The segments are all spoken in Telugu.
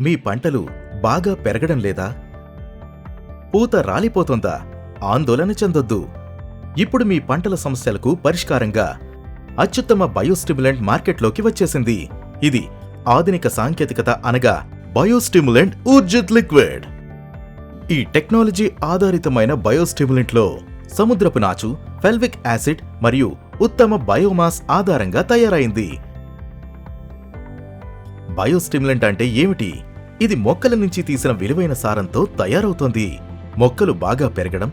మీ పంటలు బాగా పెరగడం లేదా? పూత రాలిపోతుందా? ఆందోళన చెందొద్దు. ఇప్పుడు మీ పంటల సమస్యలకు పరిష్కారంగా అత్యుత్తమ బయోస్టిమ్యులెంట్ మార్కెట్లోకి వచ్చేసింది. ఇది ఆధునిక సాంకేతికత అనగా బయోస్టిమ్యులెంట్ ఊర్జిత్ లిక్విడ్. ఈ టెక్నాలజీ ఆధారితమైన బయోస్టిమ్యులెంట్లో సముద్రపు నాచు ఫెల్విక్ యాసిడ్ మరియు ఉత్తమ బయోమాస్ ఆధారంగా తయారైంది. బయోస్టిమ్యులెంట్ అంటే ఏమిటి? ఇది మొక్కల నుంచి తీసిన విలువైన సారంతో తయారవుతోంది. మొక్కలు బాగా పెరగడం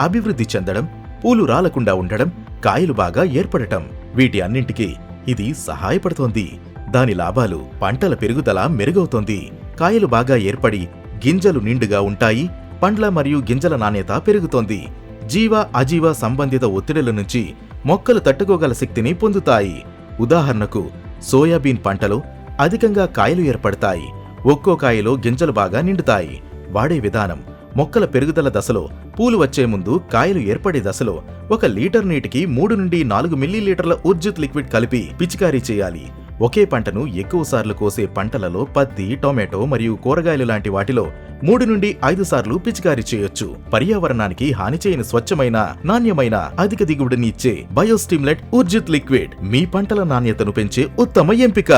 అభివృద్ధి చెందడం పూలు రాలకుండా ఉండడం కాయలు బాగా ఏర్పడటం వీటి అన్నింటికీ ఇది సహాయపడుతోంది. దాని లాభాలు పంటల పెరుగుదల మెరుగవుతోంది. కాయలు బాగా ఏర్పడి గింజలు నిండుగా ఉంటాయి. పండ్ల మరియు గింజల నాణ్యత పెరుగుతోంది. జీవ అజీవ సంబంధిత ఒత్తిడుల నుంచి మొక్కలు తట్టుకోగల శక్తిని పొందుతాయి. ఉదాహరణకు సోయాబీన్ పంటలో అధికంగా కాయలు ఏర్పడతాయి. ఒక్కో కాయలో గింజలు బాగా నిండుతాయి. వాడే విధానం మొక్కల పెరుగుదల దశలో పూలు వచ్చే ముందు కాయలు ఏర్పడే దశలో ఒక లీటర్ నీటికి మూడు నుండి నాలుగు మిల్లీలీటర్ల ఉర్జిత్ లిక్విడ్ కలిపి పిచికారీ చేయాలి. ఒకే పంటను ఎక్కువ సార్లు కోసే పంటలలో పత్తి టొమాటో మరియు కూరగాయలు లాంటి వాటిలో మూడు నుండి ఐదు సార్లు పిచికారీ చేయొచ్చు. పర్యావరణానికి హాని చేయని స్వచ్ఛమైన నాణ్యమైన అధిక దిగుబడిని ఇచ్చే బయోస్టిమ్లెట్ ఉర్జిత్ లిక్విడ్ మీ పంటల నాణ్యతను పెంచే ఉత్తమ ఎంపిక.